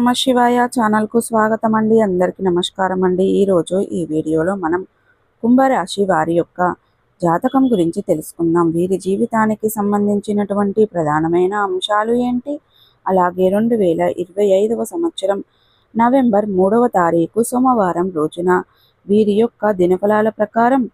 నమ శివాయ ఛానల్కు స్వాగతం అండి అందరికీ నమస్కారం అండి ఈరోజు ఈ వీడియోలో మనం కుంభరాశి వారి యొక్క జాతకం గురించి తెలుసుకుందాం. వీరి జీవితానికి సంబంధించినటువంటి ప్రధానమైన అంశాలు ఏంటి? అలాగే రెండు వేల ఇరవై ఐదవ సంవత్సరం నవంబర్ మూడవ తారీఖు సోమవారం రోజున వీరి యొక్క దినఫలాల ప్రకారం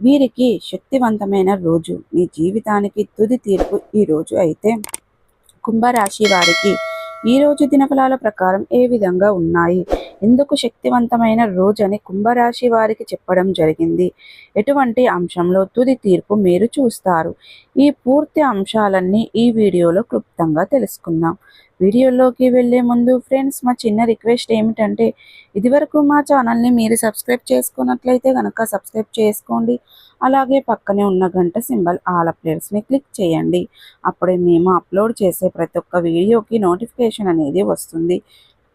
వీరికి శక్తివంతమైన రోజు. మీ జీవితానికి తుది తీర్పు ఈ రోజు అయితే కుంభరాశి వారికి ఈ రోజు దినఫలాల ప్రకారం ఏ విధంగా ఉన్నాయి? ఎందుకు శక్తివంతమైన రోజని కుంభరాశి వారికి చెప్పడం జరిగింది. ఎటువంటి అంశంలో తుది తీర్పు మీరు చూస్తారు? ఈ పూర్తి అంశాలన్నీ ఈ వీడియోలో క్లుప్తంగా తెలుసుకుందాం. వీడియోలోకి వెళ్ళే ముందు ఫ్రెండ్స్ మా చిన్న రిక్వెస్ట్ ఏమిటంటే ఇదివరకు మా ఛానల్ని మీరు సబ్స్క్రైబ్ చేసుకున్నట్లయితే కనుక సబ్స్క్రైబ్ చేసుకోండి. అలాగే పక్కనే ఉన్న గంట సింబల్ ఆల్ అప్డేట్స్ని క్లిక్ చేయండి. అప్పుడే మేము అప్లోడ్ చేసే ప్రతి ఒక్క వీడియోకి నోటిఫికేషన్ అనేది వస్తుంది.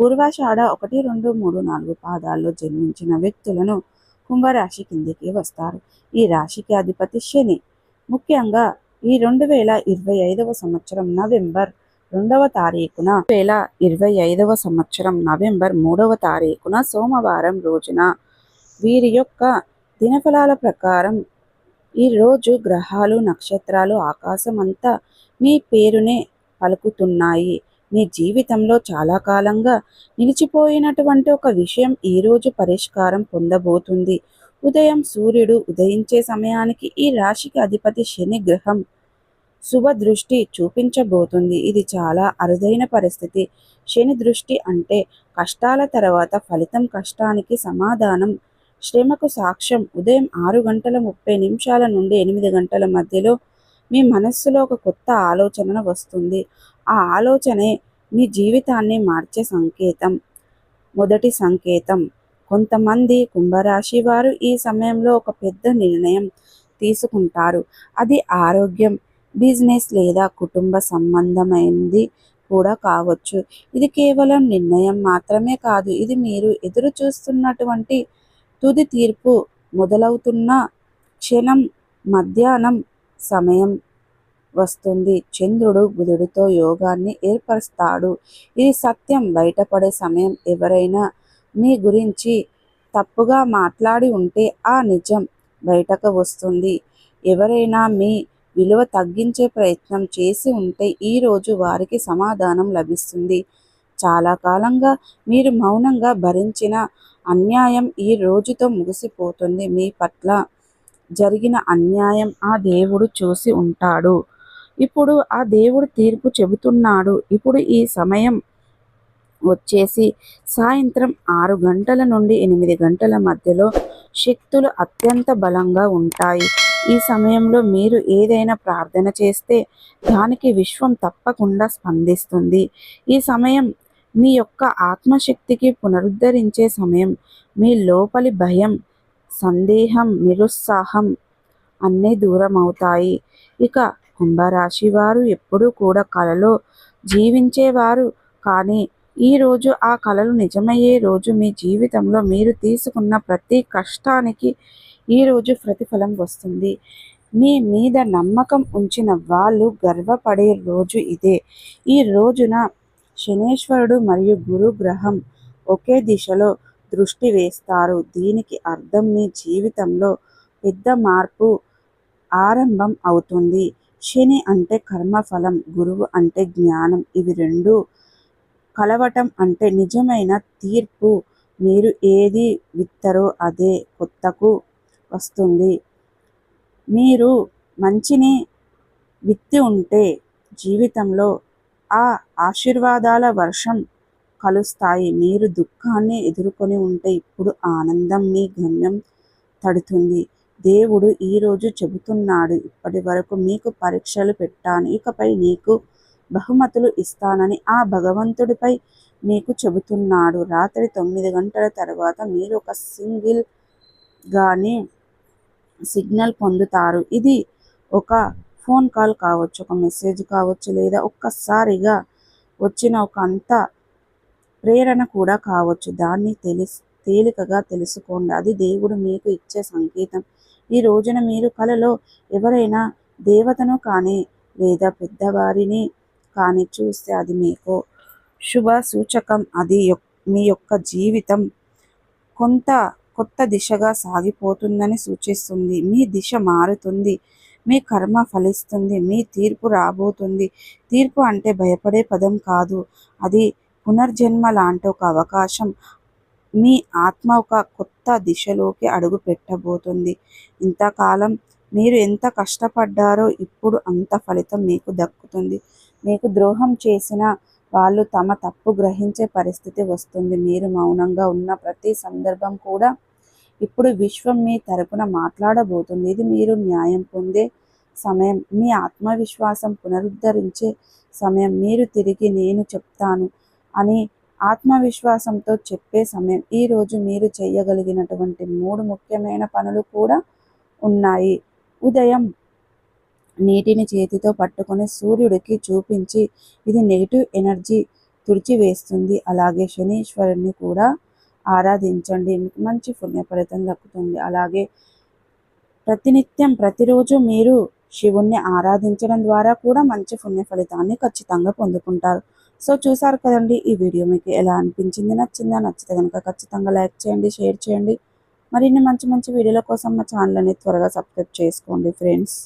పూర్వాషాఢ ఒకటి రెండు మూడు నాలుగు పాదాల్లో జన్మించిన వ్యక్తులను కుంభరాశి కిందికి వస్తారు. ఈ రాశికి అధిపతి శని. ముఖ్యంగా ఈ రెండు వేల ఇరవై ఐదవ సంవత్సరం నవంబర్ రెండవ తారీఖున వేల ఇరవై ఐదవ సంవత్సరం నవంబర్ మూడవ తారీఖున సోమవారం రోజున వీరి యొక్క దినఫలాల ప్రకారం ఈరోజు గ్రహాలు నక్షత్రాలు ఆకాశం అంతా మీ పేరునే పలుకుతున్నాయి. మీ జీవితంలో చాలా కాలంగా నిలిచిపోయినటువంటి ఒక విషయం ఈరోజు పరిష్కారం పొందబోతుంది. ఉదయం సూర్యుడు ఉదయించే సమయానికి ఈ రాశికి అధిపతి శని గ్రహం శుభ దృష్టి చూపించబోతుంది. ఇది చాలా అరుదైన పరిస్థితి. శని దృష్టి అంటే కష్టాల తర్వాత ఫలితం కష్టానికి సమాధానం. శ్రమకు సాక్ష్యం ఉదయం ఆరు గంటల ముప్పై నిమిషాల నుండి ఎనిమిది గంటల మధ్యలో మీ మనస్సులో ఒక కొత్త ఆలోచన వస్తుంది. ఆ ఆలోచనే మీ జీవితాన్ని మార్చే సంకేతం. మొదటి సంకేతం. కొంతమంది కుంభరాశి వారు ఈ సమయంలో ఒక పెద్ద నిర్ణయం తీసుకుంటారు. అది ఆరోగ్యం బిజినెస్ లేదా కుటుంబ సంబంధమైనది కూడా కావచ్చు. ఇది కేవలం నిర్ణయం మాత్రమే కాదు. ఇది మీరు ఎదురు చూస్తున్నటువంటి తుది తీర్పు మొదలవుతున్న క్షణం మధ్యాహ్నం సమయం. వస్తుంది. చంద్రుడు బుధుడితో యోగాన్ని ఏర్పరుస్తాడు. ఇది సత్యం. బయటపడే సమయం ఎవరైనా మీ గురించి తప్పుగా మాట్లాడి ఉంటే ఆ నిజం బయటకు వస్తుంది. ఎవరైనా మీ విలువ తగ్గించే ప్రయత్నం చేసి ఉంటే ఈరోజు వారికి సమాధానం లభిస్తుంది. చాలా కాలంగా మీరు మౌనంగా భరించిన అన్యాయం ఈ రోజుతో ముగిసిపోతుంది. మీ పట్ల జరిగిన అన్యాయం ఆ దేవుడు చూసి ఉంటాడు. ఇప్పుడు ఆ దేవుడు తీర్పు చెబుతున్నాడు. ఇప్పుడు ఈ సమయం వచ్చేసి సాయంత్రం ఆరు గంటల నుండి ఎనిమిది గంటల మధ్యలో శక్తులు అత్యంత బలంగా ఉంటాయి. ఈ సమయంలో మీరు ఏదైనా ప్రార్థన చేస్తే దానికి విశ్వం తప్పకుండా స్పందిస్తుంది. ఈ సమయం మీ యొక్క ఆత్మశక్తికి పునరుద్ధరించే సమయం. మీ లోపలి భయం సందేహం నిరుత్సాహం అన్నీ దూరం అవుతాయి ఇక కుంభరాశి వారు ఎప్పుడూ కూడా కలలో జీవించేవారు. కానీ ఈ రోజు ఆ కళలు నిజమయ్యే రోజు. మీ జీవితంలో మీరు తీసుకున్న ప్రతి కష్టానికి ఈరోజు ప్రతిఫలం వస్తుంది. మీ మీద నమ్మకం ఉంచిన వాళ్ళు గర్వపడే రోజు ఇదే. ఈ రోజున శనేశ్వరుడు మరియు గురు గ్రహం ఒకే దిశలో దృష్టి వేస్తారు. దీనికి అర్థం మీ జీవితంలో పెద్ద మార్పు ఆరంభం అవుతుంది. శని అంటే కర్మఫలం గురువు అంటే జ్ఞానం. ఇవి రెండు కలవటం అంటే నిజమైన తీర్పు. మీరు ఏది విత్తరో అదే కొత్తకు వస్తుంది. మీరు మంచిని విత్తి ఉంటే జీవితంలో ఆ ఆశీర్వాదాల వర్షం కలుస్తాయి. మీరు దుఃఖాన్ని ఎదుర్కొని ఉంటే ఇప్పుడు ఆనందం మీ గమ్యం తడుతుంది. దేవుడు ఈరోజు చెబుతున్నాడు ఇప్పటి వరకు మీకు పరీక్షలు పెట్టాను ఇకపై నీకు బహుమతులు ఇస్తానని ఆ భగవంతుడిపై మీకు చెబుతున్నాడు. రాత్రి తొమ్మిది గంటల తర్వాత మీరు ఒక సింగిల్ గానే సిగ్నల్ పొందుతారు. ఇది ఒక ఫోన్ కాల్ కావచ్చు ఒక మెసేజ్ కావచ్చు లేదా ఒక్కసారిగా వచ్చిన ఒక అంత ప్రేరణ కూడా కావచ్చు. దాన్ని తెలిసి తేలికగా తెలుసుకోండి. అది దేవుడు మీకు ఇచ్చే సంకేతం. ఈ రోజున మీరు కలలో ఎవరైనా దేవతను కానీ లేదా పెద్దవారిని కానీ చూస్తే అది మీకు శుభ సూచకం అది మీ యొక్క జీవితం కొంత కొత్త దిశగా సాగిపోతుందని సూచిస్తుంది. మీ దిశ మారుతుంది. మీ కర్మ ఫలిస్తుంది. మీ తీర్పు రాబోతుంది. తీర్పు అంటే భయపడే పదం కాదు. అది పునర్జన్మ లాంటి ఒక అవకాశం. మీ ఆత్మ ఒక కొత్త దిశలోకి అడుగు పెట్టబోతుంది. ఇంతకాలం మీరు ఎంత కష్టపడ్డారో ఇప్పుడు అంత ఫలితం మీకు దక్కుతుంది. మీకు ద్రోహం చేసిన వాళ్ళు తమ తప్పు గ్రహించే పరిస్థితి వస్తుంది. మీరు మౌనంగా ఉన్న ప్రతి సందర్భం కూడా ఇప్పుడు విశ్వం మీ తరపున మాట్లాడబోతుంది. ఇది మీరు న్యాయం పొందే సమయం. మీ ఆత్మవిశ్వాసం పునరుద్ధరించే సమయం. మీరు తిరిగి నేను చెప్తాను అని ఆత్మవిశ్వాసంతో చెప్పే సమయం. ఈరోజు మీరు చేయగలిగినటువంటి మూడు ముఖ్యమైన పనులు కూడా ఉన్నాయి. ఉదయం నీటిని చేతితో పట్టుకొని సూర్యుడికి చూపించి ఇది నెగిటివ్ ఎనర్జీ తుడిచివేస్తుంది. అలాగే శనీశ్వరుని కూడా ఆరాధించండి. మంచి పుణ్య ఫలితం దక్కుతుంది. అలాగే ప్రతినిత్యం ప్రతిరోజు మీరు శివుణ్ణి ఆరాధించడం ద్వారా కూడా మంచి పుణ్య ఫలితాన్ని ఖచ్చితంగా పొందుకుంటారు. సో చూసారు కదండి ఈ వీడియో మీకు ఎలా అనిపించింది? నచ్చిందా? నచ్చితే కనుక ఖచ్చితంగా లైక్ చేయండి షేర్ చేయండి. మరిన్ని మంచి మంచి వీడియోల కోసం మా ఛానల్ అనేది త్వరగా సబ్స్క్రైబ్ చేసుకోండి ఫ్రెండ్స్.